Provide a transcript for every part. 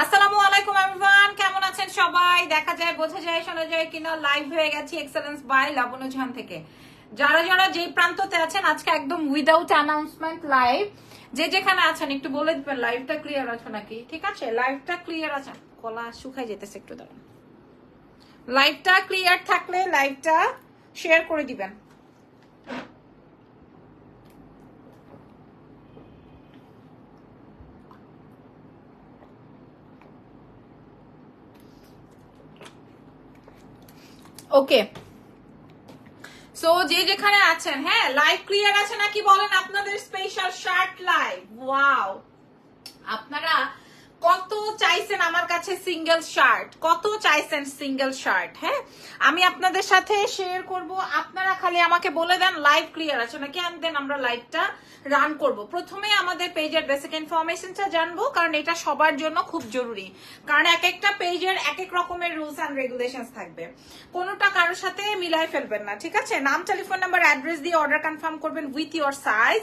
আসসালামু আলাইকুম এভরিওয়ান কেমন আছেন সবাই? দেখা যায়, বোঝা যায়, শোনা যায় কিনা লাইভ হয়ে গেছি এক্সেলেন্স বাই লাবণু ঝান থেকে। যারা যারা যেই প্রান্ততে আছেন, আজকে একদম উইদাউট অ্যানাউন্সমেন্ট লাইভ যে যেখানে আছেন, একটু বলে দিবেন লাইভটা ক্লিয়ার আছে নাকি? ঠিক আছে? লাইভটা ক্লিয়ার আছে। কলা শুকাই যেতেছে একটু দাঁড়ান। লাইভটা ক্লিয়ার থাকলে লাইভটা শেয়ার করে দিবেন। ওকে সো যে যেখানে আছেন হ্যাঁ লাইভ ক্লিয়ার আছে নাকি বলেন আপনাদের স্পেশাল শার্ট লাইভ ওয়াও আপনারা কত চাইছেন আমার কাছে সিঙ্গেল শার্ট কত চাইছেন সিঙ্গেল শার্ট হ্যাঁ? আমি আপনাদের সাথে শেয়ার করব। আপনারা খালি আমাকে বলে দেন লাইভ ক্লিয়ার আছে নাকি? দেন আমরা লাইভটা রান করব। প্রথমে আমাদের পেজের বেসিক ইনফরমেশনটা জানব, কারণ এটা সবার জন্য খুব জরুরি। কারণ এক একটা পেজের এক এক রকমের রুলস অ্যান্ড রেগুলেশন থাকবে। কোনোটা কারোর সাথে মিলাই ফেলবেন না, ঠিক আছে? নাম টেলিফোন নাম্বার অ্যাড্রেস দিয়ে অর্ডার কনফার্ম করবেন উইথ ইওর সাইজ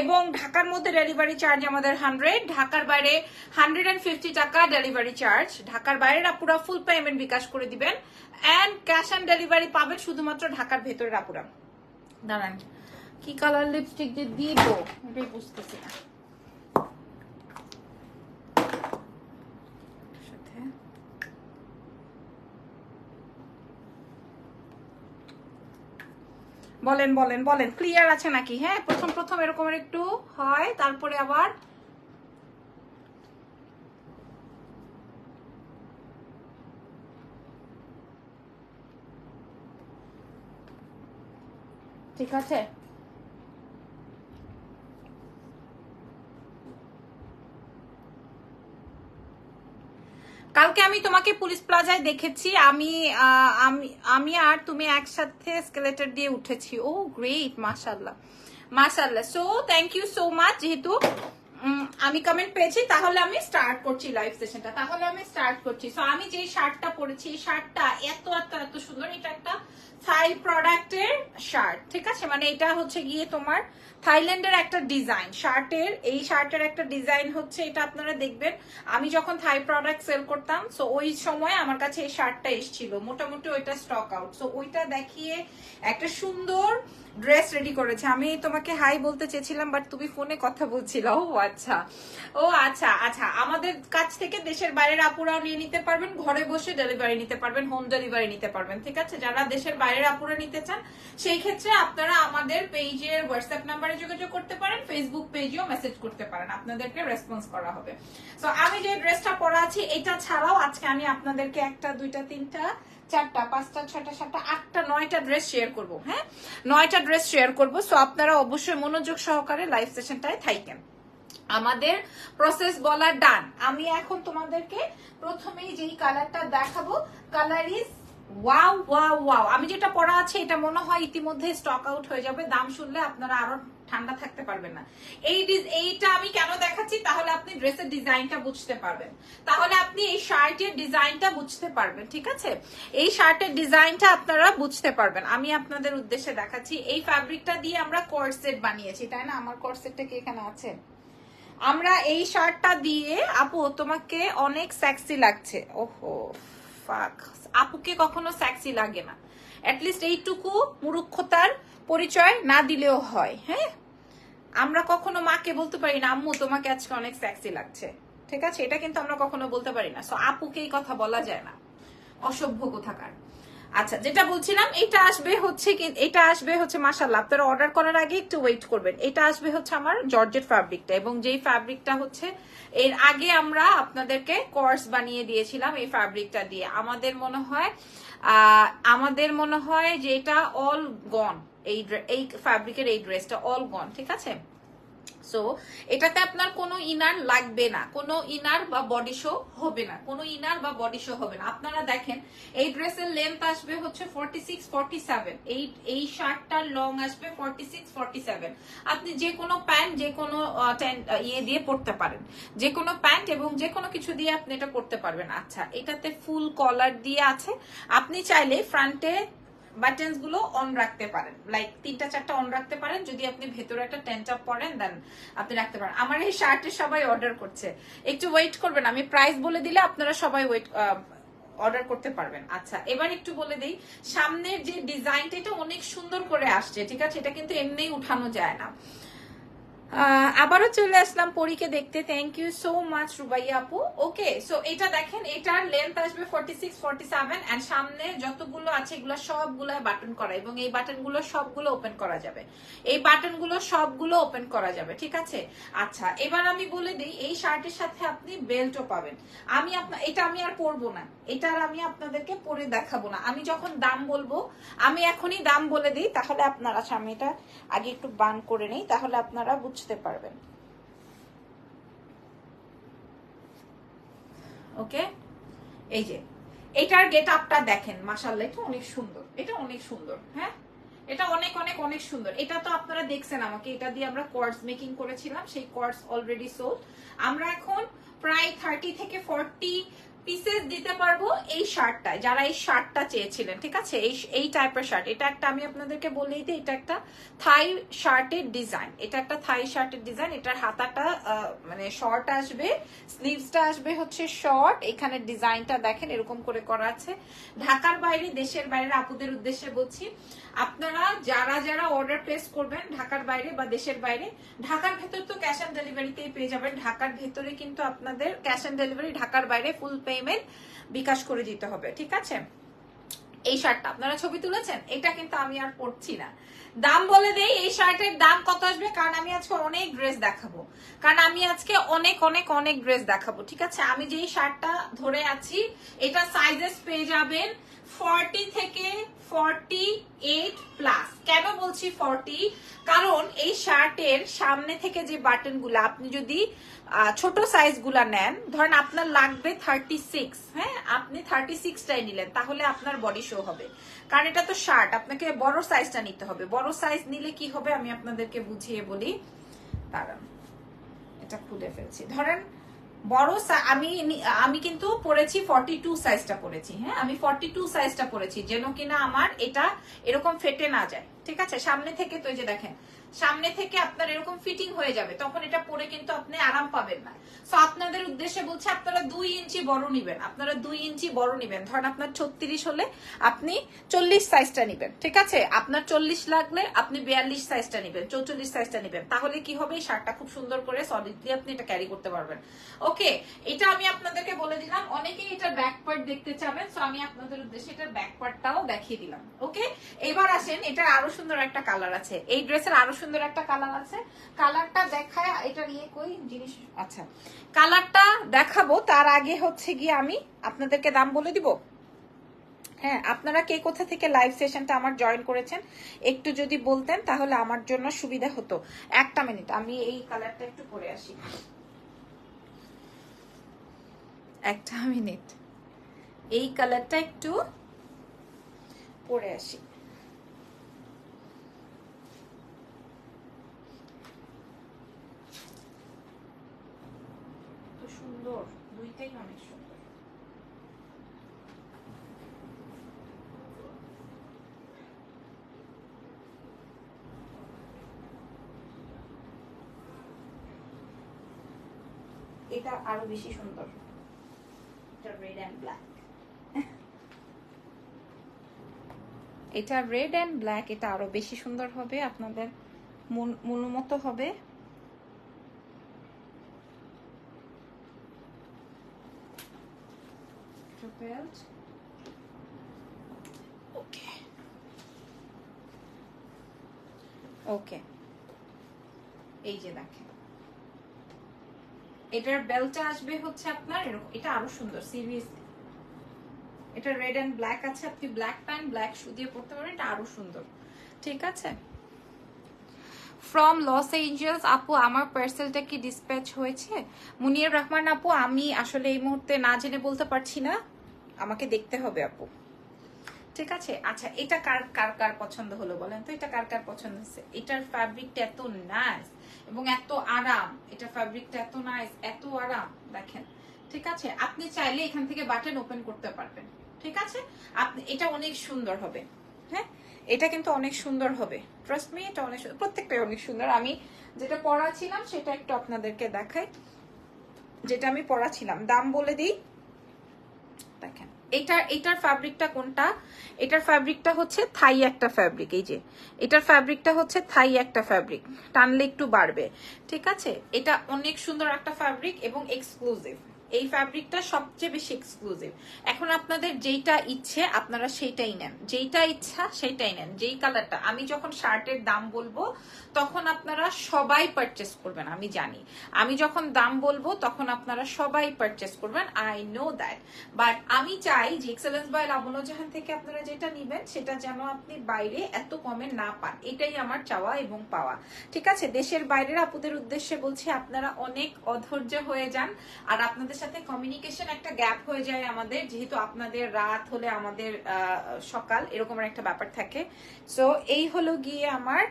এবং ঢাকার মধ্যে ডেলিভারি চার্জ আমাদের হান্ড্রেড ঢাকার বাইরে হান্ড্রেড ফিফটি টাকা ডেলিভারি চার্জ ঢাকার বাইরে আপুরা ফুল পেমেন্ট বিকাশ করে দিবেন। অ্যান্ড ক্যাশ অন ডেলিভারি পাবেন শুধুমাত্র ঢাকার ভেতরের আপুরা। দাঁড়ান, কি কালার লিপস্টিক যে দিব? এটাই বুঝতেছি না। বলেন বলেন বলেন। ক্লিয়ার আছে নাকি? হ্যাঁ প্রথম প্রথম এরকম একটু হয়, তারপরে আবার ঠিক আছে? কালকে আমি তোমাকে পুলিশ প্লাজায় দেখেছি। আমি আমি আর তুমি একসাথে স্কেলেটার দিয়ে উঠেছি। ও গ্রেট মাসাল্লাহ মাসাল্লাহ so thank you so much যেহেতু আমি কমেন্ট পেয়েছি, তাহলে আমি স্টার্ট করছি লাইভ সেশনটা তাহলে আমি স্টার্ট করছি। সো আমি যে শার্টটা পরেছি, এই শার্টটা এত এত এত সুন্দর, এটা একটা থাই প্রোডাক্টের শার্ট ঠিক আছে? মানে এটা হচ্ছে গিয়ে তোমার থাইল্যান্ডের একটা ডিজাইন শার্টের, এই শার্টের একটা ডিজাইন হচ্ছে, এটা আপনারা দেখবেন। আমি যখন থাই প্রোডাক্ট সেল করতাম সো ওই সময় আমার কাছে এই শার্টটা এসেছিল। মোটামুটি ওইটা স্টক আউট সো ওইটা দেখিয়ে একটা সুন্দর ড্রেস রেডি করেছে। আমি তোমাকে হাই বলতে চেয়েছিলাম বাট তুমি ফোনে কথা বলছিল ও আচ্ছা। ও আচ্ছা আচ্ছা। আমাদের কাছ থেকে দেশের বাইরের আপুরাও নিয়ে নিতে পারবেন, ঘরে বসে ডেলিভারি নিতে পারবেন হোম ডেলিভারি নিতে পারবেন, ঠিক আছে? যারা দেশের বাইরের আপুরা নিতে চান, সেই ক্ষেত্রে আপনারা আমাদের পেজের হোয়াটসঅ্যাপ নাম্বারে যোগাযোগ করতে পারেন ফেসবুক পেজেও মেসেজ করতে পারেন, আপনাদেরকে রেসপন্স করা হবে। তো আমি যে ড্রেসটা পরা আছি, এটা ছাড়াও আজকে আমি আপনাদেরকে একটা, দুইটা, তিনটা চারটা, পাঁচটা, ছয়টা, সাতটা, আটটা, নয়টা ড্রেস শেয়ার করব হ্যাঁ? নয়টা ড্রেস শেয়ার করব সো আপনারা অবশ্যই মনোযোগ সহকারে লাইভ সেশনটায় থাকেন আমাদের প্রসেস বলার ডান আমি এখন তোমাদেরকে প্রথমেই যেই কালারটা দেখাবো colour is wow wow wow আমি যেটা পড়া আছে, এটা মনে হয় ইতিমধ্যে স্টক আউট হয়ে যাবে। দাম শুনলে আপনারা আরও ঠান্ডা থাকতে পারবেন না। এই এইটা আমি কেন দেখাচ্ছি? তাহলে আপনি ড্রেসের ডিজাইনটা বুঝতে পারবেন। তাহলে আপনি এই শার্টের ডিজাইনটা বুঝতে পারবেন, ঠিক আছে? এই শার্টের ডিজাইনটা আপনারা বুঝতে পারবেন। আমি আপনাদের উদ্দেশ্যে দেখাচ্ছি। এই ফ্যাব্রিকটা দিয়ে আমরা কোর্সেট বানিয়েছি, তাই না? আমার কোর্সেটটা কি এখানে আছে? আমরা এই শার্টটা দিয়ে, আপু, তোমাকে অনেক সেক্সি লাগছে। ওহো ফাক আপুকে কখনো সেক্সি লাগে না। অ্যাটলিস্ট এইটুকু মূর্খতার পরিচয় না দিলেও হয় হ্যাঁ? আমরা কখনো মাকে বলতে পারি না, আম্মু, তোমাকে আজকে অনেক সেক্সি লাগছে। ঠিক আছে? এটা কিন্তু আমরা কখনো বলতে পারি না। সো আপুকে এই কথা বলা যায় না। অসভ্য কোথাকার। আচ্ছা যেটা বলছিলাম, এটা আসবে হচ্ছে এটা আসবে হচ্ছে মাসাল্লাহ আপনারা অর্ডার করার আগে একটু ওয়েট করবেন। এটা আসবে হচ্ছে আমার জর্জেট ফ্যাব্রিকটা এবং যেই ফ্যাব্রিকটা হচ্ছে, এর আগে আমরা আপনাদেরকে কোর্স বানিয়ে দিয়েছিলাম এই ফ্যাব্রিকটা দিয়ে। আমাদের মনে হয় আমাদের মনে হয় যে এটা অল গন এই এই ফ্যাব্রিকের এই ড্রেসটা অল গন ঠিক আছে? সো এটাতে আপনার কোনো ইনার লাগবে না, কোনো ইনার বা বডি শো হবে না, কোনো ইনার বা বডি শো হবে না। আপনারা দেখেন, এই ড্রেসের লেন্থ আসবে হচ্ছে ফর্টি সিক্স ফর্টি সেভেন এই এই শার্টটার লং আসবে ফর্টি সিক্স ফর্টি সেভেন আপনি যে কোনো প্যান্ট যে কোনো ইয়ে দিয়ে পরতে পারেন। যে কোনো প্যান্ট এবং যে কোনো কিছু দিয়ে আপনি এটা পরতে পারবেন। আচ্ছা এটাতে ফুল কলার দিয়ে আছে। আপনি চাইলে ফ্রন্টে বাটনসগুলো অন রাখতে পারেন। লাইক তিনটা, চারটা অন রাখতে পারেন। যদি আপনি ভেতরে একটা টেন্ট আপ পরেন দেন আপনি রাখতে পারেন। আমার এই শার্টে সবাই অর্ডার করছে। একটু ওয়েট করবেন। আমি প্রাইস বলে দিলে আপনারা সবাই ওয়েট অর্ডার করতে পারবেন। আচ্ছা এবার একটু বলে দিই। সামনের যে ডিজাইনটা এটা অনেক সুন্দর করে আসছে, ঠিক আছে? এটা কিন্তু এমনিই উঠানো যায় না। আবারও চলে আসলাম পরীকে দেখতে। Thank you so much Rubaiya আপু। ওকে সো এটা দেখেন এটার লেন্থ আসবে forty six forty seven and সামনে যতগুলো আছে এগুলো সবগুলো বাটন করা এবং এই বাটনগুলো সবগুলো ওপেন করা যাবে। এই বাটনগুলো সবগুলো ওপেন করা যাবে ঠিক আছে? আচ্ছা এবার আমি বলে দিই এই শার্টের সাথে আপনি বেল্টও পাবেন। আমি আপনার এটা আমি আর পরবো না। এটা আর আমি আপনাদেরকে পরে দেখাবো না। আমি যখন দাম বলব আমি এখনই দাম বলে দিই তাহলে আপনারা আচ্ছা, আমি এটা আগে একটু বান করে নেই তাহলে আপনারা বুঝতে পারবেন। ওকে এই যে, এটার গেট আপটা দেখেন মাসাল্লাহ এটা অনেক সুন্দর, এটা অনেক সুন্দর হ্যাঁ? এটা অনেক অনেক অনেক সুন্দর। এটা তো আপনারা দেখছেন আমাকে, এটা দিয়ে আমরা কোয়ার্স মেকিং করেছিলাম, সেই কোয়ার্স অলরেডি সোল্ড আমরা এখন প্রায় থার্টি থেকে ফর্টি পিসেস দিতে পারব এই শার্টটায়। যারা এই শার্টটা চেয়েছিলেন, ঠিক আছে? এই এই টাইপের শার্ট। এটা একটা আমি আপনাদেরকে বলেই দিই, এটা একটা থাই শার্টের ডিজাইন এটা একটা থাই শার্টের ডিজাইন এটার হাতাটা মানে শর্ট আসবে স্লিভসটা আসবে হচ্ছে শর্ট এখানে ডিজাইনটা দেখেন, এরকম করে করা আছে। ঢাকার বাইরে, দেশের বাইরে, আপুদের উদ্দেশ্যে বলছি, আপনারা যারা যারা অর্ডার প্লেস করবেন ঢাকার বাইরে বা দেশের বাইরে, ঢাকার ভেতর তো ক্যাশ অন ডেলিভারিতেই পেয়ে যাবেন। ঢাকার ভেতরে কিন্তু আপনাদের ক্যাশ অন ডেলিভারি ঢাকার বাইরে ফুল পেমেন্ট বিকাশ করে দিতে হবে, ঠিক আছে? এই শার্টটা, আপনারা ছবি তুলেছেন? এটা কিন্তু আমি আর পড়ছি না। দাম বলে দেই, এই শার্টের দাম কত আসবে? কারণ আমি আজকে অনেক ড্রেস দেখাবো। কারণ আমি আজকে অনেক অনেক অনেক ড্রেস দেখাবো, ঠিক আছে? আমি যেই শার্টটা ধরে আছি, এটা সাইজেস পেয়ে যাবেন ফর্টি থেকে ফর্টি এইট প্লাস। কেন বলছি ফর্টি? কারণ এই শার্টের সামনে থেকে যে বাটনগুলা আপনি যদি ছোট সাইজগুলা নেন, ধরেন আপনার লাগবে থার্টি সিক্স হ্যাঁ? আপনি থার্টি সিক্সটাই নিলেন, তাহলে আপনার বডি শো হবে। কারণ এটা তো শার্ট, আপনাকে বড় সাইজটা নিতে হবে। বড় সাইজ নিলে কি হবে? আমি আপনাদেরকে বুঝিয়ে বলি। দাঁড়ান, এটা খুলে ফেলছি। ধরেন বড় আমি আমি কিন্তু পরেছি ফর্টি টু সাইজটা পরেছি হ্যাঁ? আমি ফর্টি টু সাইজটা পরেছি যেন কিনা আমার এটা এরকম ফেটে না যায়, ঠিক আছে? সামনে থেকে তো যে দেখেন সামনে থেকে আপনার এরকম ফিটিং হয়ে যাবে, তখন এটা পরে কিন্তু আপনি আরাম পাবেন না। তো আপনাদের উদ্দেশ্যে বলছে, আপনারা দুই ইঞ্চি বড় নিবেন, আপনারা দুই ইঞ্চি বড় নিবেন। ধরেন আপনার ছত্রিশ হলে আপনি চল্লিশ সাইজটা নিবেন, ঠিক আছে? আপনার চল্লিশ লাগলে আপনি বিয়াল্লিশ সাইজটা নিবেন, চৌচল্লিশ সাইজটা নিবেন। তাহলে কি হবে? এই শার্টটা খুব সুন্দর করে সলিডলি আপনি এটা ক্যারি করতে পারবেন। ওকে এটা আমি আপনাদেরকে বলে দিলাম, অনেকেই এটা ব্যাক পার্ট দেখতে চাবেন সো আমি আপনাদের উদ্দেশ্যে এটার ব্যাক পার্টটাও দেখিয়ে দিলাম। ওকে এবার আসেন এটা আরও সুন্দর একটা কালার আছে। এই ড্রেসের আরও সুন্দর একটা কালার আছে। কালারটা দেখায়, এটা নিয়ে কই জিনিস আচ্ছা কালারটা দেখাবো, তার আগে হচ্ছে গিয়ে আমি আপনাদেরকে দাম বলে দিব। হ্যাঁ আপনারা কে কোথা থেকে লাইভ সেশনটা আমার জয়েন করেছেন, একটু যদি বলতেন তাহলে আমার জন্য সুবিধা হতো। একটা মিনিট আমি এই কালারটা একটু পরে আসি। একটা মিনিট এই কালারটা একটু পরে আসি তো সুন্দর দুইটাই অনেক সুন্দর এটা আরও বেশি সুন্দর। এটা রেড অ্যান্ড ব্ল্যাক এটা রেড অ্যান্ড ব্ল্যাক এটা আরও বেশি সুন্দর হবে, আপনাদের মন- মনোমতো হবে। Belt. ওকে ওকে এই যে দেখেন। এটার বেলটা আসবে হচ্ছে আপনার এরকম এটা আরও সুন্দর সিরিয়াসলি এটা রেড এন্ড ব্ল্যাক আছে আপনি ব্ল্যাক প্যান্ট ব্ল্যাক শু দিয়ে পড়তে পারেন এটা আরও সুন্দর। ঠিক আছে? ফ্রম লস এঞ্জেলস আপু আমার পার্সেলটা কি ডিসপ্যাচ হয়েছে? মুনিয়ার রহমান আপু আমি আসলে এই মুহূর্তে না জেনে বলতে পারছি না। আমাকে দেখতে হবে, আপু। ঠিক আছে? আচ্ছা এটা কার কার কার পছন্দ হলো বলেন তো? এটা কার কার পছন্দ হচ্ছে এটার ফ্যাব্রিকটা এত নাইস এবং এত আরাম, এটা ফ্যাব্রিকটা এত নাইস এত আরাম, দেখেন। ঠিক আছে? আপনি চাইলে এখান থেকে বাটন ওপেন করতে পারবেন। ঠিক আছে? আপনি এটা অনেক সুন্দর হবে। হ্যাঁ? এটা কিন্তু অনেক সুন্দর হবে। ট্রাস্ট মি এটা অনেক প্রত্যেকটাই অনেক সুন্দর। আমি যেটা পড়াছিলাম, সেটা একটু আপনাদেরকে দেখাই। যেটা আমি পড়াছিলাম, দাম বলে দিই। দেখেন। এটা এটার ফ্যাব্রিকটা কোনটা? এটার ফ্যাব্রিকটা হচ্ছে থাই একটা ফ্যাব্রিক এই যে। এটার ফ্যাব্রিকটা হচ্ছে থাই একটা ফ্যাব্রিক টানলে একটু বাড়বে। ঠিক আছে? এটা অনেক সুন্দর একটা ফ্যাব্রিক এবং এক্সক্লুসিভ এই ফ্যাব্রিকটা সবচেয়ে বেশি এক্সক্লুসিভ এখন আপনাদের যেইটা ইচ্ছে, আপনারা সেইটাই নেন। যেইটা ইচ্ছা, সেইটাই নেন। যেই কালারটা আমি যখন শার্টের দাম বলব, তখন আপনারা সবাই পারচেস করবেন, আমি জানি। আমি যখন দাম বলব, তখন আপনারা সবাই পারচেস করবেন আই নো দ্যাট বাট আমি চাই যে এক্সেলেন্স বাই লাবণ্য জাহান থেকে আপনারা যেটা নিবেন, সেটা যেন আপনি বাইরে এত কমে না পান। এটাই আমার চাওয়া এবং পাওয়া। ঠিক আছে? দেশের বাইরের আপুদের উদ্দেশ্যে বলছি, আপনারা অনেক অধৈর্য হয়ে যান। আর আপনাদের সাথে কমিউনিকেশন একটা গ্যাপ হয়ে যায় আমাদের, যেহেতু আপনাদের রাত হলে আমাদের সকাল, এরকম একটা ব্যাপার থাকে। সো এই হলো গিয়ে আমার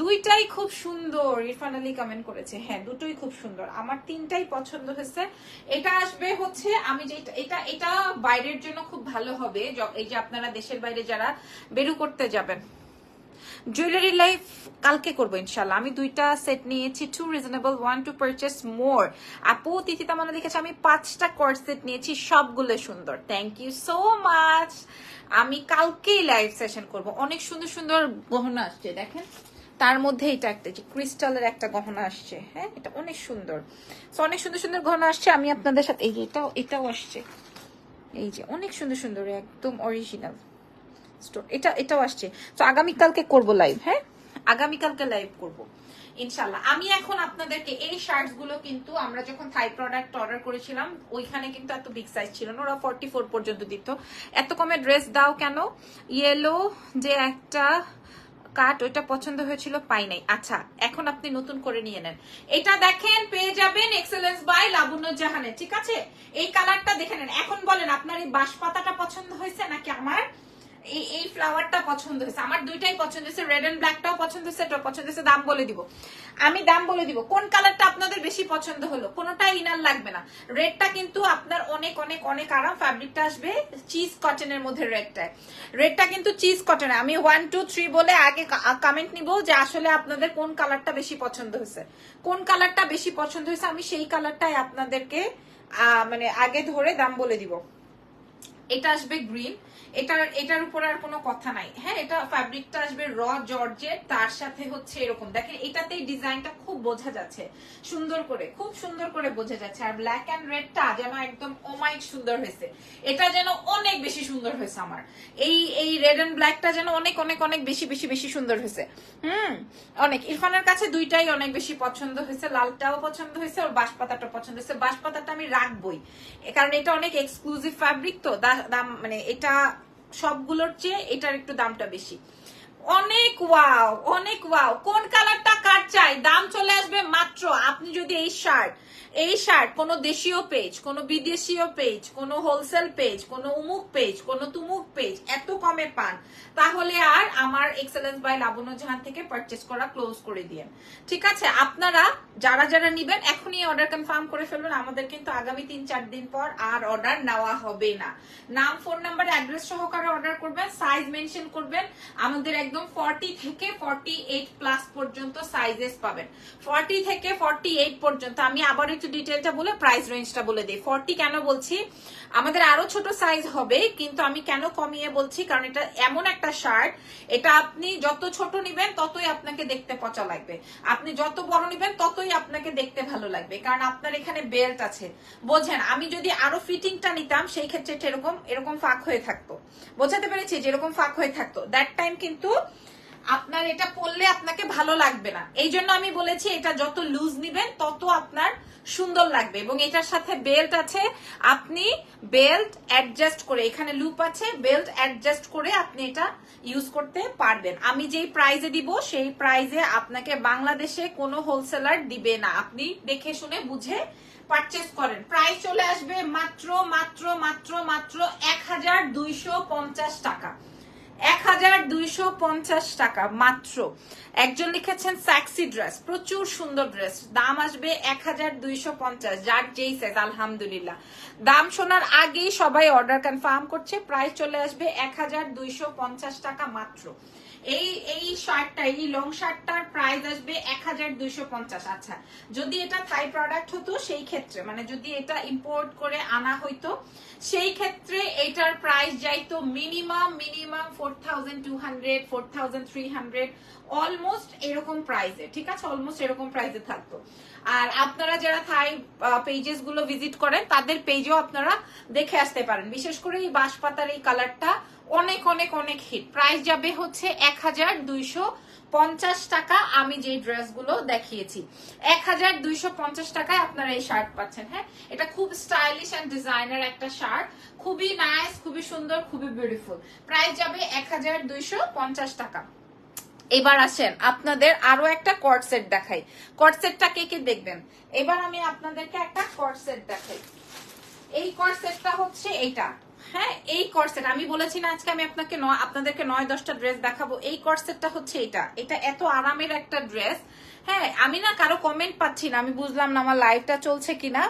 দুইটাই খুব সুন্দর, ইরফান আলী কমেন্ট করেছে। হ্যাঁ দুটোই খুব সুন্দর। আমার তিনটাই পছন্দ হয়েছে। এটা আসবে হচ্ছে, আমি যেটা, এটা এটা বাইরের জন্য খুব ভালো হবে। এই যে আপনারা দেশের বাইরে যারা বেরু করতে যাবেন। জুয়েলারি লাইফ কালকে করব ইনশাল্লাহ আমি দুইটা সেট নিয়েছি too reasonable want to purchase more আপু তিথিতা মানে লিখেছে আমি পাঁচটা কর্ড সেট নিয়েছি সবগুলো সুন্দর। থ্যাংক ইউ সো মাচ আমি কালকেই লাইভ সেশন করব। অনেক সুন্দর সুন্দর গহনা আসছে দেখেন। তার মধ্যে এটা একটা যে ক্রিস্টালের একটা গহনা আসছে হ্যাঁ? এটা অনেক সুন্দর। So, অনেক সুন্দর সুন্দর গহনা আসছে। আমি আপনাদের সাথে এই যে এটাও এটাও আসছে। এই যে অনেক সুন্দর সুন্দর একদম অরিজিনাল স্টোর এটা, এটাও আসছে। তো আগামীকালকে করব লাইভ হ্যাঁ? আগামীকালকে লাইভ করব ইনশাল্লাহ আমি এখন আপনাদেরকে এই শার্টসগুলো কিন্তু আমরা যখন থাই প্রোডাক্ট অর্ডার করেছিলাম, ওইখানে কিন্তু এত বিগ সাইজ ছিল না, ওরা ফর্টি ফোর পর্যন্ত দিত। এত কমে ড্রেস দাও কেন? ইয়েলো যে একটা কাট ওইটা পছন্দ হয়েছিল, পাই নাই। আচ্ছা এখন আপনি নতুন করে নিয়ে নেন। এটা দেখেন, পেয়ে যাবেন এক্সেলেন্স বাই লাবণ্য জাহানে ঠিক আছে? এই কালারটা দেখে নেন। এখন বলেন, আপনার এই বাঁশপাতাটা পছন্দ হয়েছে নাকি আমার? এই এই ফ্লাওয়ারটা পছন্দ হয়েছে। আমার দুইটাই পছন্দ হয়েছে। রেড এন্ড ব্ল্যাকটাও পছন্দ হয়েছে, এটাও পছন্দ হয়েছে। দাম বলে দিব। আমি দাম বলে দিব। কোন কালারটা আপনাদের বেশি পছন্দ হলো? কোনোটাই ইনার লাগবে না। রেডটা কিন্তু আপনার অনেক অনেক অনেক আরাম। ফ্যাব্রিকটা আসবে চিজ কটনের মধ্যে রেডটায় রেডটা কিন্তু চিজ কটনে আমি ওয়ান টু থ্রি বলে আগে কমেন্ট নিব যে আসলে আপনাদের কোন কালারটা বেশি পছন্দ হয়েছে। কোন কালারটা বেশি পছন্দ হয়েছে আমি সেই কালারটাই আপনাদেরকে মানে আগে ধরে দাম বলে দিব। এটা আসবে গ্রিন এটার এটার উপর আর কোনো কথা নাই। হ্যাঁ এটা ফ্যাব্রিকটা আসবে র জর্জেট তার সাথে হচ্ছে এরকম। দেখেন, এটাতেই ডিজাইনটা খুব বোঝা যাচ্ছে। সুন্দর করে, খুব সুন্দর করে বোঝা যাচ্ছে। আর ব্ল্যাক এন্ড রেডটা যেন একদম ওমাইক সুন্দর হয়েছে। এটা যেন অনেক বেশি সুন্দর হয়েছে আমার। এই এই রেড এন্ড ব্ল্যাকটা যেন অনেক অনেক অনেক বেশি বেশি বেশি সুন্দর হয়েছে। হুম, অনেক। ইরফানের কাছে দুইটাই অনেক বেশি পছন্দ হয়েছে। লালটাও পছন্দ হয়েছে আর বাঁশপাতাটা পছন্দ হয়েছে। বাঁশপাতাটা আমি রাখবই। কারণ এটা অনেক এক্সক্লুসিভ ফ্যাব্রিক তো। দাম মানে এটা সবগুলোর চেয়ে এটার একটু দামটা বেশি। অনেক ওয়াও অনেক ওয়াও কোন কালারটা কার চাই? দাম চলে আসবে মাত্র আপনি যদি এই শার্ট এই শার্ট কোনো দেশীয় পেজ কোনো বিদেশীয় পেজ কোনো হোলসেল পেজ কোনো উমুক পেজ কোনো তুমুক পেজ এত কমে পান, তাহলে আর আমার এক্সেলেন্স বাই লাবণ্য জাহান থেকে পারচেস করা ক্লোজ করে দিয়েন। ঠিক আছে? আপনারা যারা যারা নিবেন, এখনই অর্ডার কনফার্ম করে ফেলবেন। আমাদের কিন্তু আগামী তিন চার দিন পর আর অর্ডার নেওয়া হবে না। নাম ফোন নাম্বার অ্যাড্রেস সহকারে অর্ডার করবেন সাইজ মেনশন করবেন। আমাদের একদম ফর্টি থেকে ফর্টি এইট প্লাস পর্যন্ত সাইজেস পাবেন। ফর্টি থেকে ফর্টি এইট পর্যন্ত, আমি আবার একটু ডিটেলটা বলে প্রাইস রেঞ্জটা বলে দিই। ফর্টি কেন বলছি? আমাদের আরও ছোট সাইজ হবে, কিন্তু আমি কেন কমিয়ে বলছি? কারণ এটা এমন একটা শার্ট এটা আপনি যত ছোট নিবেন, ততই আপনাকে দেখতে পচা লাগবে। আপনি যত বড় নিবেন, ততই আপনাকে দেখতে ভালো লাগবে, কারণ আপনার এখানে বেল্ট আছে। বোঝেন, আমি যদি আরও ফিটিংটা নিতাম, সেই ক্ষেত্রে এরকম এরকম ফাঁক হয়ে থাকতো। বোঝাতে পেরেছি? যে এরকম ফাঁক হয়ে থাকতো। দ্যাট টাইম কিন্তু আপনার এটা পরলে আপনাকে ভালো লাগবে না। এই জন্য আমি বলেছি, এটা যত লুজ নিবেন, তত আপনার সুন্দর লাগবে। এবং এটার সাথে বেল্ট আছে, আপনি বেল্ট অ্যাডজাস্ট করে, এখানে লুপ আছে বেল্ট অ্যাডজাস্ট করে আপনি এটা ইউজ করতে পারবেন। আমি যেই প্রাইজে দিব, সেই প্রাইজে আপনাকে বাংলাদেশে কোনো হোলসেলার দিবে না। আপনি দেখে শুনে বুঝে পারচেস করেন। প্রাইস চলে আসবে মাত্র মাত্র মাত্র মাত্র এক হাজার দুইশো পঞ্চাশ টাকা। এক হাজার দুইশো পঞ্চাশ টাকা মাত্র। একজন লিখেছেন স্যাক্সি ড্রেস প্রচুর সুন্দর ড্রেস দাম আসবে এক হাজার দুইশো পঞ্চাশ, যার যেই সাইজ আলহামদুলিল্লাহ। দাম শোনার আগেই সবাই অর্ডার কনফার্ম করছে, প্রাইস চলে আসবে এক হাজার দুইশো পঞ্চাশ টাকা মাত্র। এই এই শার্টটা, এই লং শার্টটার প্রাইস আসবে এক হাজার দুইশো পঞ্চাশ। আচ্ছা যদি এটা থাই প্রোডাক্ট হতো, সেই ক্ষেত্রে মানে যদি এটা ইম্পোর্ট করে আনা হইতো, সেই ক্ষেত্রে এটার প্রাইস যাইতো minimum minimum four thousand two hundred four thousand three hundred almost এরকম প্রাইসে ঠিক আছে? অলমোস্ট এরকম প্রাইসে থাকতো। আর আপনারা যারা থাই পেজেসগুলো ভিজিট করেন, তাদের পেজেও আপনারা দেখে আসতে পারেন। বিশেষ করে এই বাঁশপাতার এই কালারটা অনেক অনেক অনেক হিট প্রাইস যাবে হচ্ছে এক হাজার দুইশো পঞ্চাশ টাকা। আমি যে ড্রেসগুলো দেখিয়েছি, এক হাজার দুইশো পঞ্চাশ টাকায় আপনারা এই শার্ট পাচ্ছেন হ্যাঁ? এটা খুব স্টাইলিশ অ্যান্ড ডিজাইনার একটা শার্ট খুবই নাইস খুবই সুন্দর, খুবই বিউটিফুল প্রাইস যাবে এক হাজার দুইশো পঞ্চাশ টাকা। এবার আসেন, আপনাদের আরও একটা কট সেট দেখাই। কট সেটটা কে কে দেখবেন? এবার আমি আপনাদেরকে একটা কট সেট দেখাই। এই কট সেটটা হচ্ছে এইটা। হ্যাঁ এই কর্সেট আমি বলেছি না আজকে আমি আপনাকে আপনাদেরকে নয়, দশটা ড্রেস দেখাবো। এই কর্সেটটা হচ্ছে এটা এটা এত আরামের একটা ড্রেস হ্যাঁ আমি না কারও কমেন্ট পাচ্ছি না। আমি বুঝলাম না আমার লাইভটা চলছে কিনা।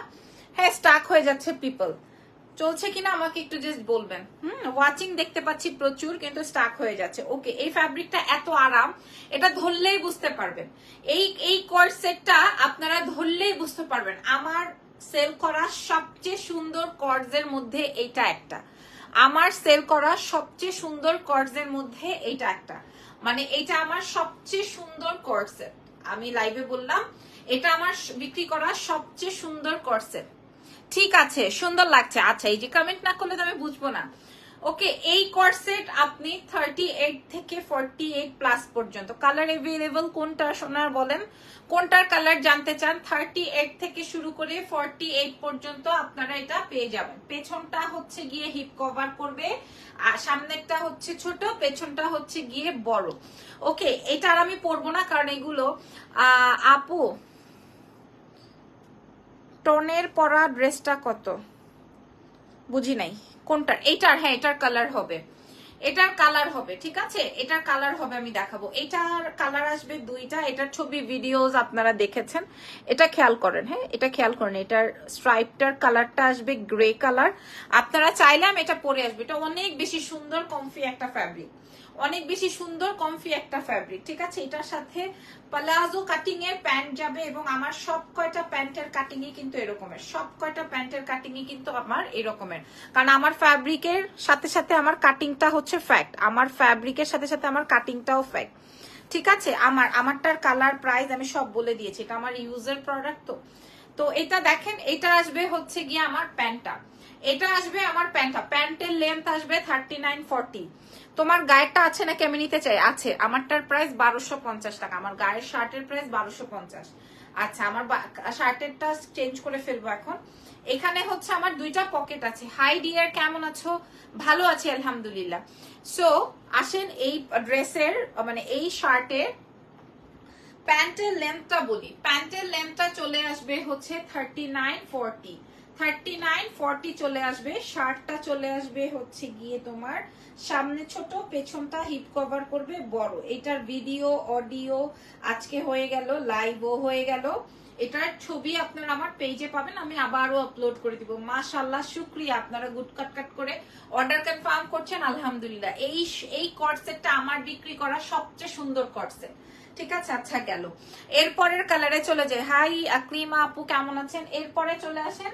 হ্যাঁ স্টাক হয়ে যাচ্ছে পিপল চলছে কিনা আমাকে একটু জাস্ট বলবেন। হুম ওয়াচিং দেখতে পাচ্ছি প্রচুর, কিন্তু স্টাক হয়ে যাচ্ছে। ওকে এই ফ্যাব্রিকটা এত আরাম, এটা ধরলেই বুঝতে পারবেন। এই এই কর্সেটটা আপনারা ধরলেই বুঝতে পারবেন। আমার সেল করা সবচেয়ে সুন্দর কর্ডসের মধ্যে এইটা একটা। আমার সেল করা সবচেয়ে সুন্দর কর্ডসের মধ্যে এইটা একটা। মানে এটা আমার সবচেয়ে সুন্দর কর্ডসেট আমি লাইভে বললাম, এটা আমার বিক্রি করা সবচেয়ে সুন্দর কর্সেট ঠিক আছে, সুন্দর লাগছে। আচ্ছা এই যে কমেন্ট না করলে তো আমি বুঝব না। ওকে এই কর্সেট আপনি থার্টি এইট থেকে ফর্টি এইট প্লাস পর্যন্ত কালার এভেলেবল কোনটা সোনার বলেন? কোনটার কালার জানতে চান? থার্টি এইট থেকে শুরু করে ফর্টি এইট পর্যন্ত আপনারা এটা পেয়ে যাবেন। পেছনটা হচ্ছে গিয়ে হিপ কভার করবে, আর সামনেরটা হচ্ছে ছোট, পেছনটা হচ্ছে গিয়ে বড়। ওকে এটা আর আমি পরবো না, কারণ এগুলো আপু টনের পরা ড্রেসটা কত? বুঝি নাই। কোনটার এইটার হ্যাঁ এটার কালার হবে। এটার কালার হবে, ঠিক আছে? এটার কালার হবে আমি দেখাবো। এটার কালার আসবে দুইটা। এটার ছবি ভিডিওস আপনারা দেখেছেন। এটা খেয়াল করেন হ্যাঁ? এটা খেয়াল করেন, এটার স্ট্রাইপটার কালারটা আসবে গ্রে কালার আপনারা চাইলে আমি এটা পরে আসবে। এটা অনেক বেশি সুন্দর কমফি একটা ফ্যাব্রিক অনেক বেশি সুন্দর কমফি একটা ফ্যাব্রিক ঠিক আছে? এটার সাথে প্লাজো কাটিং এর প্যান্ট যাবে এবং আমার সব কয়টা প্যান্টের কাটিং এ কিন্তু এরকমের, সব কয়টা প্যান্টের কাটিং এ কিন্তু আমার এরকমের। কারণ আমার ফ্যাব্রিকের সাথে সাথে আমার কাটিংটা হচ্ছে ফ্যাক্ট আমার ফ্যাব্রিকের সাথে সাথে আমার কাটিংটাও ফ্যাক্ট ঠিক আছে? আমার, আমারটার কালার প্রাইস আমি সব বলে দিয়েছি, এটা আমার ইউজার প্রোডাক্ট তো। তো এটা দেখেন, এটা আসবে হচ্ছে গিয়ে আমার প্যান্টটা এটা আসবে আমার প্যান্টটা প্যান্টের লেন্থ আসবে থার্টি নাইন ফর্টি তোমার গায়েরটা আছে নাকি আমি নিতে চাই? আছে। আমারটার প্রাইস বারোশো পঞ্চাশ টাকা। আমার গায়ের শার্টের প্রাইস বারোশো পঞ্চাশ। আচ্ছা আমার শার্টেরটা চেঞ্জ করে ফেলব এখন। এখানে হচ্ছে আমার দুইটা পকেট আছে। হাই ডিয়ার কেমন আছো? ভালো আছি, আলহামদুলিল্লাহ। সো আসেন এই ড্রেসের মানে এই শার্টের প্যান্টের লেন্থটা বলি। প্যান্টের লেন্থটা চলে আসবে হচ্ছে thirty nine forty thirty nine forty চলে আসবে। শার্টটা চলে আসবে হচ্ছে গিয়ে তোমার সামনে ছোট, পেছনটা হিপ কভার করবে বড়। এটার ভিডিও অডিও আজকে হয়ে গেল লাইভও হয়ে গেল। এটার ছবি আপনারা আমার পেজে পাবেন, আমি আবারও আপলোড করে দিব। মাশাল্লাহ শুক্রিয়া আপনারা গুড কাট কাট করে অর্ডার কনফার্ম করছেন, আলহামদুলিল্লাহ। এই এই কর্সেটটা আমার বিক্রি করা সবচেয়ে সুন্দর কটসেট ঠিক আছে আচ্ছা গেল। এরপরের কালারে চলে যায় হাই আকলিমা আপু, কেমন আছেন? এরপরে চলে আসেন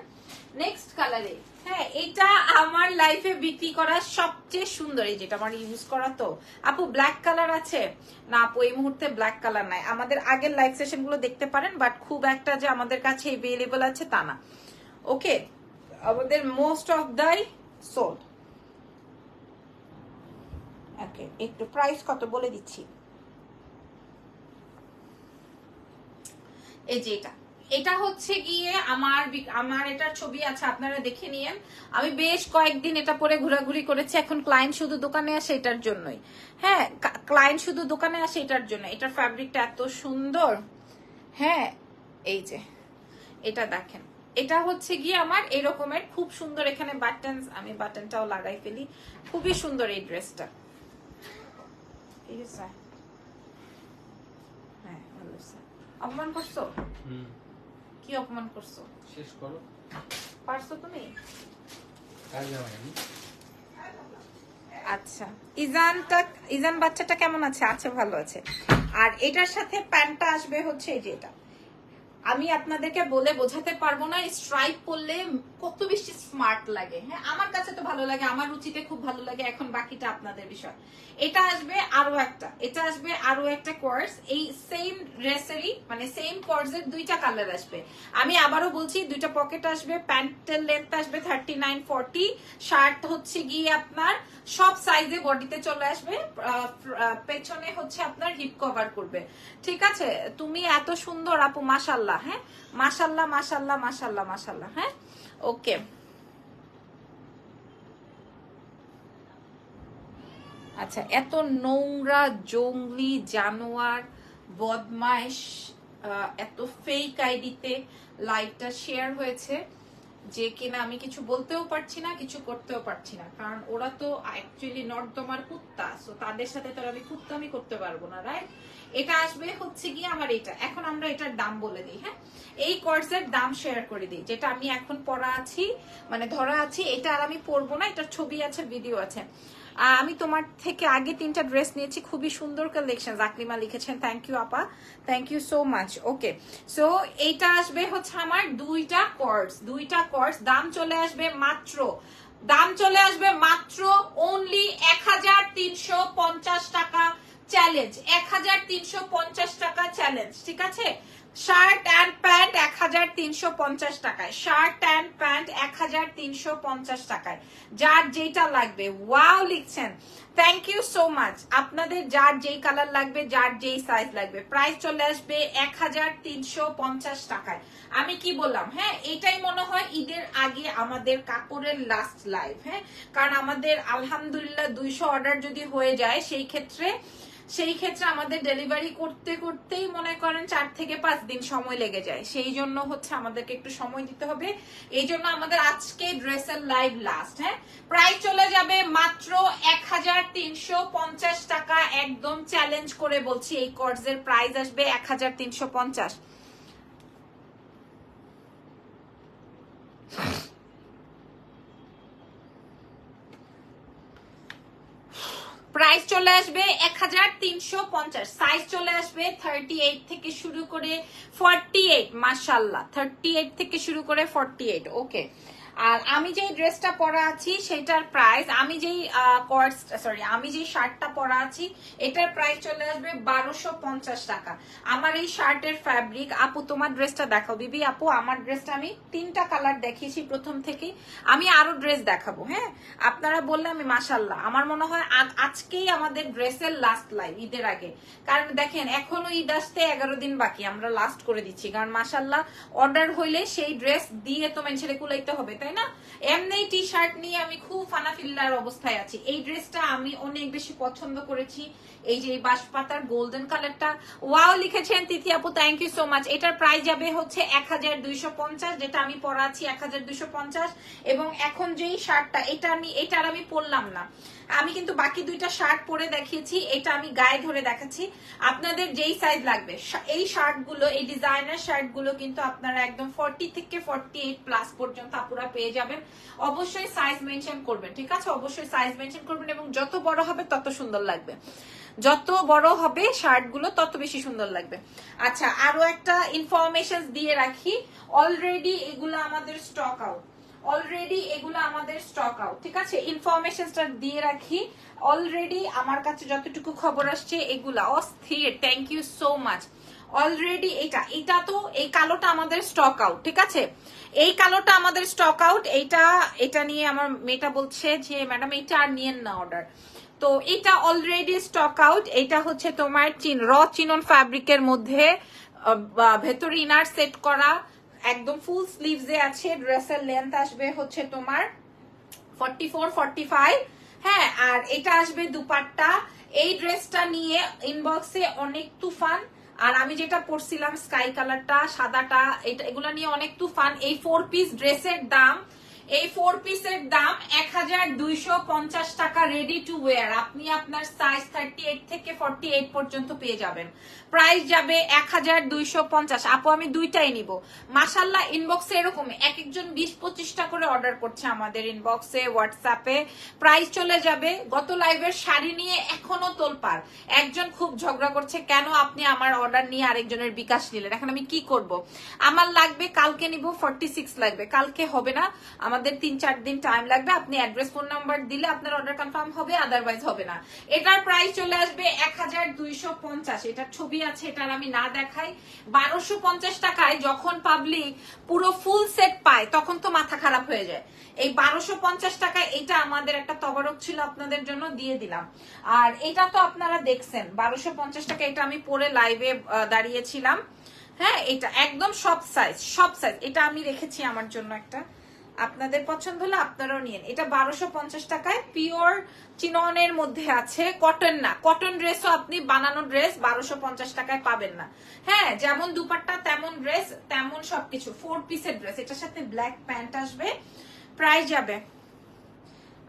নেক্সট কালারে হ্যাঁ এটা আমার লাইফে বিক্রি করা সবচেয়ে সুন্দর। এই যেটা আমার ইউজ করা তো। আপু ব্ল্যাক কালার আছে? না, আপু, এই মুহূর্তে ব্ল্যাক কালার নাই। আমাদের আগের লাইভ সেশনগুলো দেখতে পারেন বাট খুব একটা যে আমাদের কাছে এভেলেবল আছে তা না। ওকে আমাদের most of they sold okay একটু প্রাইস কত বলে দিচ্ছি? এই যে এটা। এটা হচ্ছে গিয়ে আমার আমার এটার ছবি আছে, আপনারা দেখে নিয়েন। আমি বেশ কয়েকদিন এটা পরে ঘোরাঘুরি করেছি, এখন ক্লায়েন্ট শুধু দোকানে আসে এটার জন্যই। হ্যাঁ ক্লায়েন্ট শুধু দোকানে আসে এটার জন্য এটার ফ্যাব্রিকটা এত সুন্দর। হ্যাঁ এই যে, এটা দেখেন। এটা হচ্ছে গিয়ে আমার এরকমের খুব সুন্দর এখানে বাটন আমি বাটনটাও লাগাই ফেলি। খুবই সুন্দর এই ড্রেসটা কি হয়েছে হ্যাঁ অপমান করছ? কি অপমান করছ? শেষ করো। পারছ তুমি? আচ্ছা। ইজানটা ইজান বাচ্চাটা কেমন আছে? আছে ভালো আছে। আর এটার সাথে প্যান্টটা আসবে হচ্ছে এই যে এটা। আমি আপনাদেরকে বলে বোঝাতে পারব না স্ট্রাইপ পরলে কত বেশি স্মার্ট লাগে। হ্যাঁ আমার কাছে তো ভালো লাগে, আমার রুচিতে খুব ভালো লাগে, এখন বাকিটা আপনাদের বিষয়। এটা আসবে আরও একটা, এটা আসবে আরও একটা কোর্স এই সেম ড্রেসেরই মানে সেম কোর্সের দুইটা কালার আসবে। আমি আবারও বলছি, দুইটা পকেট আসবে প্যান্টের লেন্থ আসবে থার্টি নাইন ফর্টি শার্ট হচ্ছে গিয়ে আপনার সব সাইজে বডিতে চলে আসবে পেছনে হচ্ছে আপনার হিপ কভার করবে। ঠিক আছে? তুমি এত সুন্দর আপু মাশাল্লাহ হ্যাঁ? মাশাল্লাহ মাশাল্লাহ মাশাল্লাহ মাশাল্লাহ হ্যাঁ? ওকে। আচ্ছা এত নোংরা, জঙ্গলি, জানোয়ার বদমাইশ এত ফেক আইডিতে লাইভটা শেয়ার হয়েছে। যে কিনা আমি কিছু বলতেও পারছি না, কিছু করতেও পারছি না। কারণ ওরা তো অ্যাকচুয়ালি নর্দমার কুত্তা সো তাদের সাথে তো আমি কুত্তামি করতে পারব না রাইট এটা আসবে হচ্ছে গিয়ে আমার এটা। এখন আমরা এটার দাম বলে দিই হ্যাঁ? এই কোর্সের দাম শেয়ার করে দিই, যেটা আমি এখন পড়া আছি মানে ধরা আছি, এটা আর আমি পড়ব না, এটার ছবি আছে ভিডিও আছে। আমি তোমার থেকে আগে তিনটা ড্রেস নিয়েছি, খুবই সুন্দর কালেকশন জাকলিমা লিখেছেন থ্যাংক ইউ আপা। Thank you so much okay so এইটা আসবে হচ্ছে আমার দুইটা কোর্স দুইটা কোর্স দাম চলে আসবে মাত্র, দাম চলে আসবে মাত্র অনলি এক হাজার তিনশো পঞ্চাশ টাকা চ্যালেঞ্জ এক হাজার তিনশো পঞ্চাশ টাকা চ্যালেঞ্জ ঠিক আছে? শার্ট অ্যান্ড প্যান্ট এক হাজার তিনশো পঞ্চাশ টাকায়। শার্ট অ্যান্ড প্যান্ট এক হাজার তিনশো পঞ্চাশ টাকায়। যার যেটা লাগবে, ওয়াও লিখছেন। থ্যাংক ইউ সো মাচ আপনাদের যার যেই কালার লাগবে, যার যেই সাইজ লাগবে প্রাইস চলে আসবে এক হাজার তিনশো পঞ্চাশ টাকায়। আমি কি বললাম হ্যাঁ এটাই মনে হয় ঈদের আগে আমাদের কাপড়ের লাস্ট লাইভ হ্যাঁ? কারণ আমাদের আলহামদুলিল্লাহ দুইশো অর্ডার যদি হয়ে যায়, সেই ক্ষেত্রে সেই ক্ষেত্রে আমাদের ডেলিভারি করতে করতেই মনে করেন চার থেকে পাঁচ দিন সময় লেগে যায়। সেই জন্য হচ্ছে আমাদেরকে একটু সময় দিতে হবে। এই জন্য আমাদের আজকে ড্রেসের লাইভ লাস্ট হ্যাঁ? প্রাইস চলে যাবে মাত্র এক হাজার তিনশো পঞ্চাশ টাকা। একদম চ্যালেঞ্জ করে বলছি এই কর্জের প্রাইস আসবে এক হাজার তিনশো পঞ্চাশ। প্রাইস চলে আসবে এক হাজার তিনশো পঞ্চাশ সাইজ চলে আসবে থার্টি এইট থেকে শুরু করে ফর্টি এইট মাসাল্লাহ থার্টি এইট থেকে শুরু করে ফর্টি এইট ওকে আর আমি যেই ড্রেসটা পরা আছি, সেটার প্রাইস আমি যেই কোর্স সরি আমি যেই শার্টটা পরা আছি, এটার প্রাইস চলে আসবে বারোশো পঞ্চাশ টাকা। আমার এই শার্টের ফ্যাব্রিক আপু, তোমার ড্রেসটা দেখাও। বিবি, আপু, আমার ড্রেসটা আমি তিনটা কালার দেখিয়েছি প্রথম থেকেই। আমি আরও ড্রেস দেখাবো হ্যাঁ? আপনারা বললে আমি মাসাল্লাহ আমার মনে হয় আজ- আজকেই আমাদের ড্রেসের লাস্ট লাইভ ঈদের আগে। কারণ দেখেন, এখনও ঈদ আসতে এগারো দিন বাকি, আমরা লাস্ট করে দিচ্ছি। কারণ মাসাল্লাহ অর্ডার হইলে সেই ড্রেস দিয়ে তো মেনছেলে কুলাইতে হবে তাই না। এমনি টি শার্ট নিয়ে আমি খুব ফানাফিল্লার অবস্থায় আছি। এই ড্রেসটা আমি অনেক বেশি পছন্দ করেছি। এই যে গোল্ডেন কালারটা ওয়াও লিখেছেন তিথি আপু থ্যাংক ইউ সো মাচ এটার প্রাইস যাবে হচ্ছে এক হাজার দুইশো পঞ্চাশ, যেটা আমি এক এবং এখন যেই শার্টটা এটা আমি, এটার আমি পরলাম না। আমি কিন্তু বাকি দুইটা শার্ট পরে দেখিয়েছি, এটা আমি গায়ে ধরে দেখাচ্ছি। আপনাদের যেই সাইজ লাগবে এই শার্টগুলো, এই ডিজাইনার শার্টগুলো কিন্তু আপনারা একদম ফর্টি থেকে ফর্টি এইট প্লাস পর্যন্ত আপুরা পেয়ে যাবেন। অবশ্যই সাইজ মেনশন করবেন, ঠিক আছে? অবশ্যই সাইজ মেনশন করবেন এবং যত বড় হবে তত সুন্দর লাগবে। যত বড় হবে শার্টগুলো তত বেশি সুন্দর লাগবে। আচ্ছা আরও একটা ইনফরমেশন দিয়ে রাখি। অলরেডি এগুলো আমাদের স্টক আউট অলরেডি এগুলো আমাদের স্টক আউট ঠিক আছে? ইনফরমেশনটা দিয়ে রাখি। অলরেডি আমার কাছে যতটুকু খবর আসছে এগুলা। অস্থির thank you so much already এটা এটা তো এই কালোটা আমাদের স্টক আউট ঠিক আছে? এই কালোটা আমাদের স্টক আউট এইটা, এটা নিয়ে আমার মেয়েটা বলছে যে, ম্যাডাম, এইটা আর নিয়েন না অর্ডার তো এটা অলরেডি স্টক আউট এটা হচ্ছে তোমার চিন র চিনন ফ্যাব্রিকের মধ্যে ভেতরে ইনার সেট করা, একদম ফুল স্লিভস আছে ড্রেসের লেন্থ আসবে হচ্ছে তোমার ফর্টি ফোর ফর্টি ফাইভ হ্যাঁ আর এটা আসবে দুপাট্টা। এই ড্রেসটা নিয়ে ইনবক্সে অনেক তুফান আর আমি যেটা পরছিলাম স্কাই কালারটা, সাদাটা, এটা এগুলো নিয়ে অনেক তুফান এই ফোর পিস ড্রেসের দাম, এই ফোর পিসের দাম এক হাজার দুইশো পঞ্চাশ টাকা রেডি টু ওয়ার আপনি আপনার সাইজ থার্টি থেকে ফর্টি পর্যন্ত পেয়ে যাবেন। প্রাইস যাবে এক হাজার দুইশো পঞ্চাশ। আপু, আমি দুইটাই নিব। মাসাল্লাহ ইনবক্সে এরকম এক একজন বিশ পঁচিশটা করে অর্ডার করছে আমাদের ইনবক্সে হোয়াটসঅ্যাপে প্রাইস চলে যাবে। গত লাইভের শাড়ি নিয়ে এখনও তোলপার একজন খুব ঝগড়া করছে, কেন আপনি আমার অর্ডার নিয়ে আরেকজনের বিকাশ নিলেন? এখন আমি কি করব? আমার লাগবে, কালকে নিব ফর্টি সিক্স লাগবে। কালকে হবে না, আমাদের তিন চার দিন টাইম লাগবে। আপনি অ্যাড্রেস ফোন নাম্বার দিলে আপনার অর্ডার কনফার্ম হবে আদারওয়াইজ হবে না। এটার প্রাইস চলে আসবে এক হাজার দুইশো পঞ্চাশ। এটার ছবি আছে এটার আমি না দেখাই। বারোশো পঞ্চাশ টাকায় যখন পাবলিক পুরো ফুল সেট পায়, তখন তো মাথা খারাপ হয়ে যায়। এই বারোশো পঞ্চাশ টাকায় এটা আমাদের একটা তবারক ছিল আপনাদের জন্য দিয়ে দিলাম। আর এটা তো আপনারা দেখছেন, বারোশো পঞ্চাশ টাকা এটা আমি পরে লাইভে দাঁড়িয়েছিলাম। হ্যাঁ এটা একদম সব সাইজ সব সাইজ এটা আমি রেখেছি আমার জন্য একটা। আপনাদের পছন্দ হলে আপনারাও নিন। এটা বারোশো পঞ্চাশ টাকায় পিওর চিননের মধ্যে আছে কটন না। কটন ড্রেসও আপনি বানানো ড্রেস বারোশো পঞ্চাশ টাকায় পাবেন না। হ্যাঁ যেমন দুপাট্টা তেমন ড্রেস তেমন সবকিছু। ফোর পিসের ড্রেস এটার সাথে ব্ল্যাক প্যান্ট আসবে। প্রাইস যাবে।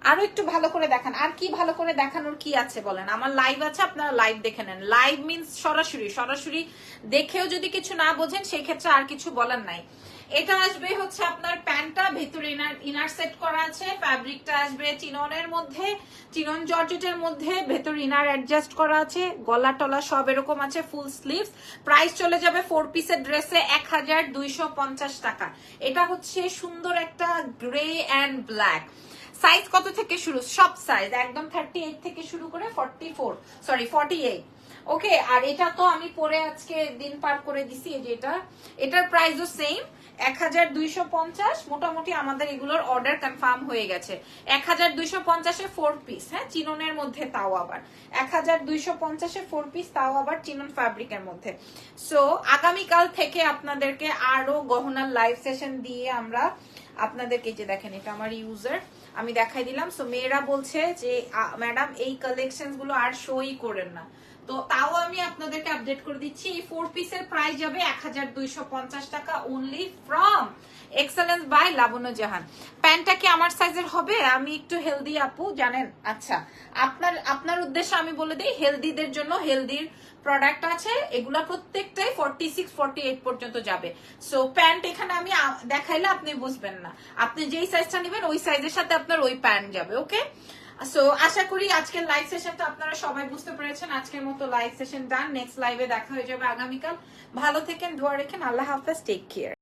আরও একটু ভালো করে দেখান। আর কি ভালো করে দেখানোর কি আছে বলেন? আমার লাইভ আছে, আপনারা লাইভ দেখে নেন। লাইভ মিন্স সরাসরি। সরাসরি দেখেও যদি কিছু না বোঝেন সেই ক্ষেত্রে আর কিছু বলার নাই। এটা আসবে হচ্ছে আপনার প্যান্টটা, ভেতরে ইনার ইনার সেট করা আছে ফ্যাব্রিকটা আসবে চিননের মধ্যে, চিনন জর্জেটের মধ্যে, ভেতর ইনার অ্যাডজাস্ট করা আছে, গলা টলা সব এরকম আছে ফুল স্লিভস প্রাইস চলে যাবে ফোর পিসের ড্রেসে এক হাজার দুইশো পঞ্চাশ টাকা। এটা হচ্ছে সুন্দর একটা গ্রে অ্যান্ড ব্ল্যাক সাইজ কত থেকে শুরু? সব সাইজ একদম থার্টি এইট থেকে শুরু করে forty four sorry forty eight okay আর এটা তো আমি পরে আজকে দিন পার করে দিছি যে এটা। এটার প্রাইসও সেম এক হাজার দুইশো পঞ্চাশ, মোটামুটি আমাদের এগুলোর অর্ডার কনফার্ম হয়ে গেছে। এক হাজার দুইশো পঞ্চাশে ফোর পিস হ্যাঁ চিননের মধ্যে তাও আবার। এক হাজার দুইশো পঞ্চাশে ফোর পিস তাও আবার চিনন ফ্যাব্রিকের মধ্যে। সো আগামীকাল থেকে আপনাদেরকে আরও গহনার লাইভ সেশন দিয়ে আমরা আপনাদেরকে যে দেখেন, এটা আমার ইউজার আমি দেখাই দিলাম। সো মেয়েরা বলছে যে ম্যাডাম এই কালেকশনগুলো আর শোই করেন না। তো তাও আমি আপনাদেরকে আপডেট করে দিচ্ছি, এই ফোর পিসের প্রাইস যাবে এক হাজার দুইশো পঞ্চাশ টাকা only from excellence by Labonya Jahan. প্যান্টটা কি আমার সাইজের হবে? আমি একটু হেলদি আপু, জানেন? আচ্ছা আপনার আপনার উদ্দেশ্যে আমি বলে দিই হেলদিদের জন্য হেলদির প্রোডাক্ট আছে, এগুলা প্রত্যেকটাই ফর্টি সিক্স ফর্টি এইট পর্যন্ত যাবে। সো প্যান্ট এখানে আমি দেখাইলে আপনি বুঝবেন না। আপনি যেই সাইজটা নেবেন, ওই সাইজের সাথে আপনার ওই প্যান্ট যাবে ওকে সো আশা করি আজকের লাইভ সেশনটা আপনারা সবাই বুঝতে পেরেছেন। আজকের মতো লাইভ সেশন ডান নেক্সট লাইভে দেখা হয়ে যাবে আগামীকাল। ভালো থেকেন ধোয়া রেখেন। আল্লাহ হাফেজ। Take care